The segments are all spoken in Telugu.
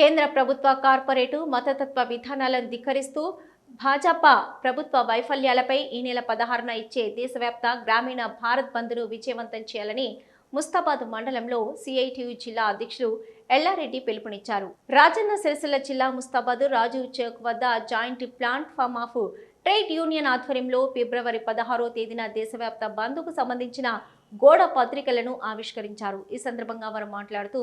కేంద్ర ప్రభుత్వ కార్పొరేటు మతతత్వ విధానాలను ధిక్కరిస్తూ భాజపా ప్రభుత్వ వైఫల్యాలపై ఈ నెల పదహారున ఇచ్చే దేశవ్యాప్త గ్రామీణ భారత్ బంద్ను విజయవంతం చేయాలని ముస్తాబాద్ మండలంలో సిఐటియు జిల్లా అధ్యక్షులు ఎల్లారెడ్డి పిలుపునిచ్చారు. రాజన్న సిరిసిల్ల జిల్లా ముస్తాబాద్ రాజీవ్ చౌక్ వద్ద joint platform of trade union ఆధ్వర్యంలో ఫిబ్రవరి పదహారో తేదీన దేశవ్యాప్త బంద్కు సంబంధించిన గోడ పత్రికలను ఆవిష్కరించారు. ఈ సందర్భంగా వారు మాట్లాడుతూ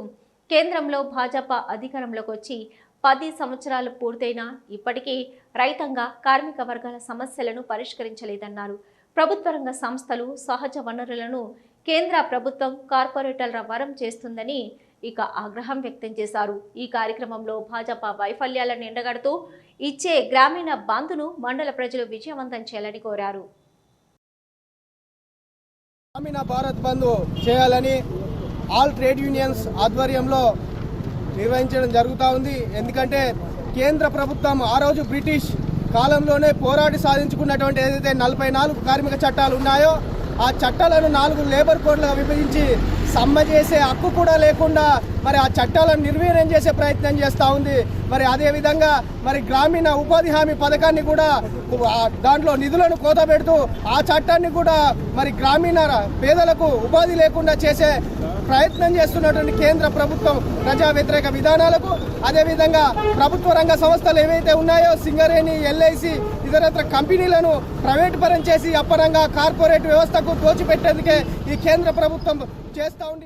కేంద్రంలో భాజపా అధికారంలోకి వచ్చి పది సంవత్సరాలు పూర్తయినా ఇప్పటికీ రైతంగా కార్మిక వర్గాల సమస్యలను పరిష్కరించలేదన్నారు. ప్రభుత్వ రంగ సంస్థలు సహజ వనరులను కేంద్ర ప్రభుత్వం కార్పొరేటర్ల వరం చేస్తుందని ఇక ఆగ్రహం వ్యక్తం చేశారు. ఈ కార్యక్రమంలో భాజపా వైఫల్యాలను ఎండగడుతూ ఇచ్చే గ్రామీణ బంద్ను మండల ప్రజలు విజయవంతం చేయాలని కోరారు. గ్రామీణ భారత్ బంద్ చేయాలని ఆల్ ట్రేడ్ యూనియన్స్ ఆధ్వర్యంలో నిర్వహించడం జరుగుతూ ఉంది. ఎందుకంటే కేంద్ర ప్రభుత్వం ఆ రోజు బ్రిటిష్ కాలంలోనే పోరాడి సాధించుకున్నటువంటి ఏదైతే నలభై నాలుగు కార్మిక చట్టాలు ఉన్నాయో ఆ చట్టాలను నాలుగు లేబర్ కోడ్లుగా విభజించి సమ్మె చేసే హక్కు కూడా లేకుండా మరి ఆ చట్టాలను నిర్వీర్యం చేసే ప్రయత్నం చేస్తూ ఉంది. మరి అదేవిధంగా మరి గ్రామీణ ఉపాధి హామీ పథకాన్ని కూడా దాంట్లో నిధులను కోత పెడుతూ ఆ చట్టాన్ని కూడా మరి గ్రామీణ పేదలకు ఉపాధి లేకుండా చేసే ప్రయత్నం చేస్తున్నటువంటి కేంద్ర ప్రభుత్వం ప్రజా వ్యతిరేక విధానాలకు అదేవిధంగా ప్రభుత్వ రంగ సంస్థలు ఏవైతే ఉన్నాయో సింగరేణి ఎల్ఐసి ఇతరత్ర కంపెనీలను ప్రైవేట్ పరం చేసి అప్పరంగా కార్పొరేట్ వ్యవస్థకు దోచిపెట్టేందుకే ఈ కేంద్ర ప్రభుత్వం చేస్తూ ఉండి